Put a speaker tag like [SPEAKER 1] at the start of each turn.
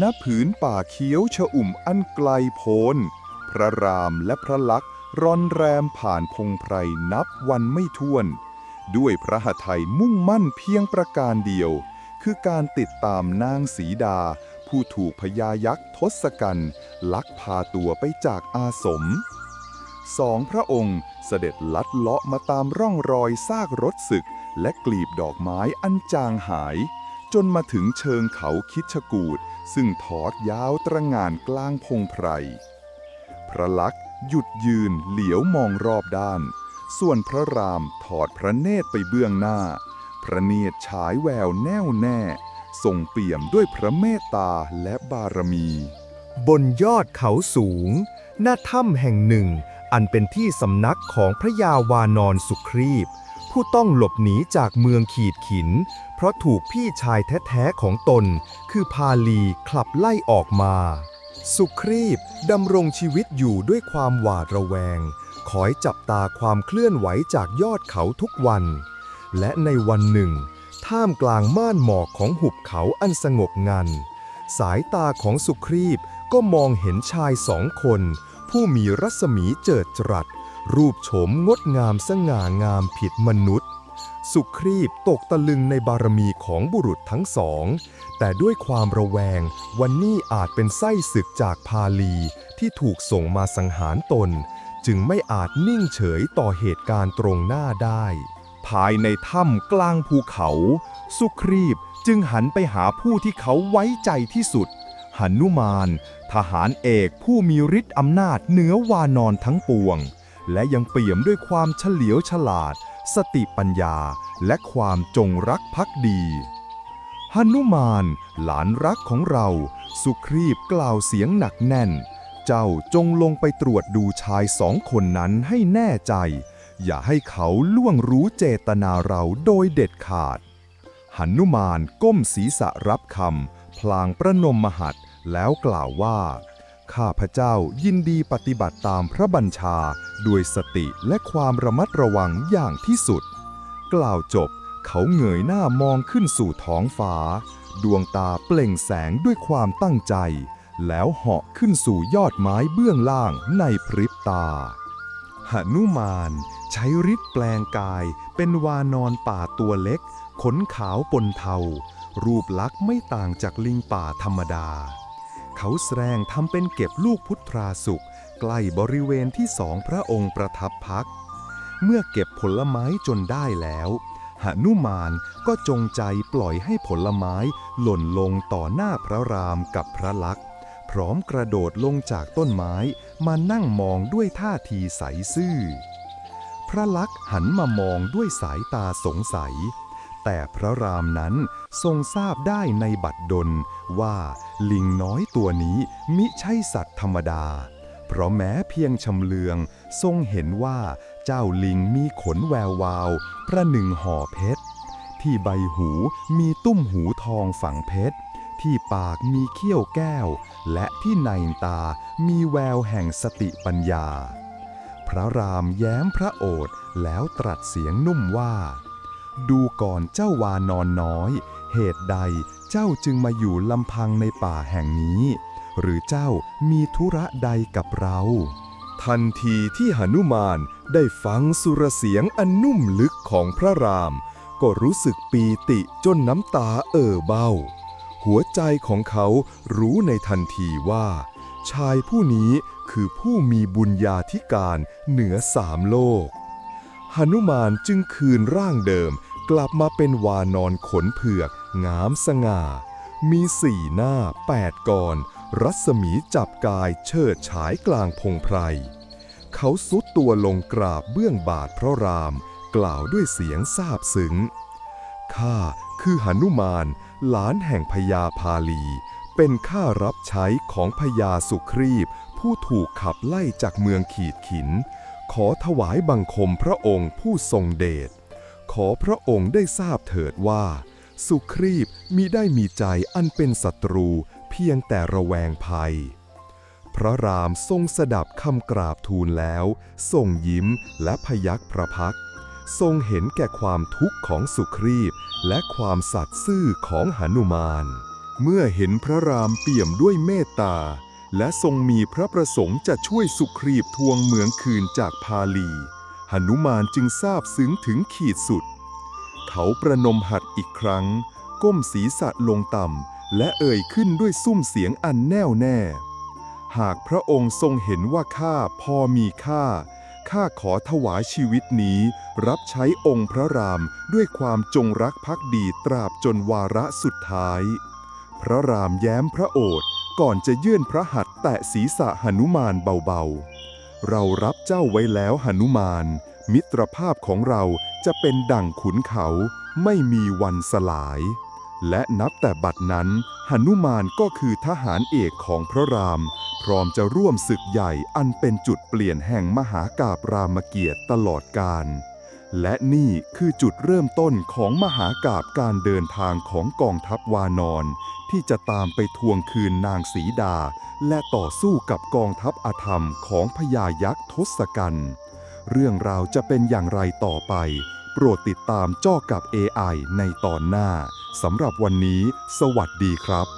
[SPEAKER 1] ณผืนป่าเขียวชอุ่มอันไกลโพ้น พระรามและพระลักษณ์ร่อนแรมผ่านพงไพรนับวันไม่ถ้วน ด้วยพระหทัยมุ่งมั่นเพียงประการเดียว คือการติดตามนางสีดา ผู้ถูกพญายักษ์ทศกัณฐ์ลักพาตัวไปจากอาสมสองพระองค์เสด็จลัดเลาะมาตามร่องรอยซากรถศึก และกลีบดอกไม้อันจางหาย จนมาถึงเชิงเขาคิดชกูดซึ่งทอดยาวตระงานกลางพงไพร พระลักษณ์หยุดยืนเหลียวมองรอบด้าน ส่วนพระรามถอดพระเนตรไปเบื้องหน้า พระเนตรฉายแววแน่วแน่ทรงเปี่ยมด้วยพระเมตตาและบารมี
[SPEAKER 2] บนยอดเขาสูง หน้าถ้ำแห่งหนึ่ง อันเป็นที่สำนักของพระยาวานอนสุครีพ ผู้ต้องหลบหนีจากเมืองขีดขิน เพราะถูกพี่ชายแท้ๆของตน คือพาลีคลับไล่ออกมา สุครีพดำรงชีวิตอยู่ด้วยความหวาดระแวง คอยจับตาความเคลื่อนไหวจากยอดเขาทุกวัน และในวันหนึ่ง ท่ามกลางม่านหมอกของหุบเขาอันสงบงัน สายตาของสุครีพก็มองเห็นชายสองคน ผู้มีรัศมีเจิดจรัส รูปโฉมงดงามสง่างามผิดมนุษย์ สุครีพตกตะลึงในบารมีของบุรุษทั้งสอง แต่ด้วยความระแวงวันนี้อาจเป็นไส้ศึกจากพาลีที่ถูกส่งมาสังหารตน จึงไม่อาจนิ่งเฉยต่อเหตุการณ์ตรงหน้าได้
[SPEAKER 1] ภายในถ้ำกลางภูเขา สุครีพจึงหันไปหาผู้ที่เขาไว้ใจที่สุดหนุมาน ทหารเอกผู้มีฤทธิ์อำนาจเหนือวานอนทั้งปวง และยังเปี่ยมด้วยความเฉลียวฉลาด สติปัญญา และความจงรักภักดีหนุมาน หลานรักของเรา สุครีพกล่าวเสียงหนักแน่น เจ้าจงลงไปตรวจดูชายสองคนนั้นให้แน่ใจ อย่าให้เขาล่วงรู้เจตนาเราโดยเด็ดขาดหันุมานก้มศีรษะรับคำพลางประนมมหัดแล้วกล่าวว่า ข้าพเจ้ายินดีปฏิบัติตามพระบัญชาด้วยสติและความระมัดระวังอย่างที่สุด กล่าวจบเขาเงยหน้ามองขึ้นสู่ท้องฟ้า ดวงตาเปล่งแสงด้วยความตั้งใจ แล้วเหาะขึ้นสู่ยอดไม้เบื้องล่างในพริบตาหนุมานใช้ฤทธิ์แปลงกายเป็นวานอนป่าตัวเล็ก ขนขาวปนเทา รูปลักษณ์ไม่ต่างจากลิงป่าธรรมดา เขาแสดงทำเป็นเก็บลูกพุทราสุกใกล้บริเวณที่สองพระองค์ประทับพัก เมื่อเก็บผลไม้จนได้แล้วหนุมานก็จงใจปล่อยให้ผลไม้หล่นลงต่อหน้าพระรามกับพระลักษณ์พร้อมกระโดดลงจากต้นไม้มานั่งมองด้วยท่าทีใสซื่อ พระลักษณ์หันมามองด้วยสายตาสงสัย แต่พระรามนั้นทรงทราบได้ในบัดดลว่าลิงน้อยตัวนี้มิใช่สัตว์ธรรมดา เพราะแม้เพียงชำเลือง ทรงเห็นว่าเจ้าลิงมีขนแวววาว ประหนึ่งห่อเพชร ที่ใบหูมีตุ้มหูทองฝังเพชร ที่ปากมีเขี้ยวแก้ว และที่ในตามีแววแห่งสติปัญญา พระรามแย้มพระโอษฐ์แล้วตรัสเสียงนุ่มว่า ดูก่อนเจ้าวานอนน้อย เหตุใดเจ้าจึงมาอยู่ลำพังในป่าแห่งนี้ หรือเจ้ามีธุระใดกับเรา ทันทีที่หนุมานได้ฟังสุรเสียงอันนุ่มลึกของพระราม ก็รู้สึกปีติจนน้ำตาเอ่อเบ้า หัวใจของเขารู้ในทันทีว่า ชายผู้นี้คือผู้มีบุญญาธิการเหนือสามโลก หนุมานจึงคืนร่างเดิม กลับมาเป็นวานอนขนเผือก งามสง่า มีสี่หน้าแปดกร รัศมีจับกายเชิดฉายกลางพงไพร เขาสุดตัวลงกราบเบื้องบาทพระราม กล่าวด้วยเสียงซาบซึ้ง ข้าคือหนุมานหลานแห่งพญาพาลี เป็นข้ารับใช้ของพญาสุครีพผู้ถูกขับไล่จากเมืองขีดขิน ขอถวายบังคมพระองค์ผู้ทรงเดช ขอพระองค์ได้ทราบเถิดว่า สุครีพมิได้มีใจอันเป็นศัตรูเพียงแต่ระแวงภัย พระรามทรงสดับคำกราบทูลแล้วทรงยิ้มและพยักพระพัก ทรงเห็นแก่ความทุกข์ของสุครีพและความสัตย์ซื่อของหนุมาน
[SPEAKER 3] เมื่อเห็นพระรามเปี่ยมด้วยเมตตา และทรงมีพระประสงค์จะช่วยสุครีบทวงเมืองคืนจากพาลี หนุมานจึงทราบซึ้งถึงขีดสุด เขาประนมหัดอีกครั้ง ก้มศีรษะลงต่ำ และเอ่ยขึ้นด้วยซุ้มเสียงอันแน่วแน่ หากพระองค์ทรงเห็นว่าข้าพอมีค่า ข้าขอถวายชีวิตนี้ รับใช้องค์พระรามด้วยความจงรักภักดีตราบจนวาระสุดท้าย พระรามแย้มพระโอษฐ์ ก่อนจะยื่นพระหัตถ์แตะศีรษะหนุมานเบาๆ เรารับเจ้าไว้แล้วหนุมาน มิตรภาพของเราจะเป็นดั่งขุนเขาไม่มีวันสลาย และนับแต่บัดนั้นหนุมานก็คือทหารเอกของพระราม พร้อมจะร่วมศึกใหญ่อันเป็นจุดเปลี่ยนแห่งมหากาบรามเกียรติตลอดกาล และนี่คือจุดเริ่มต้นของมหากาบการเดินทางของกองทัพวานอน ที่จะตามไปทวงคืนนางสีดา และต่อสู้กับกองทัพอธรรมของพญายักษ์ทศกัณฐ์เรื่องราวจะเป็นอย่างไรต่อไป โปรดติดตามจ้อกับ AI ในตอนหน้าสำหรับวันนี้ สวัสดีครับ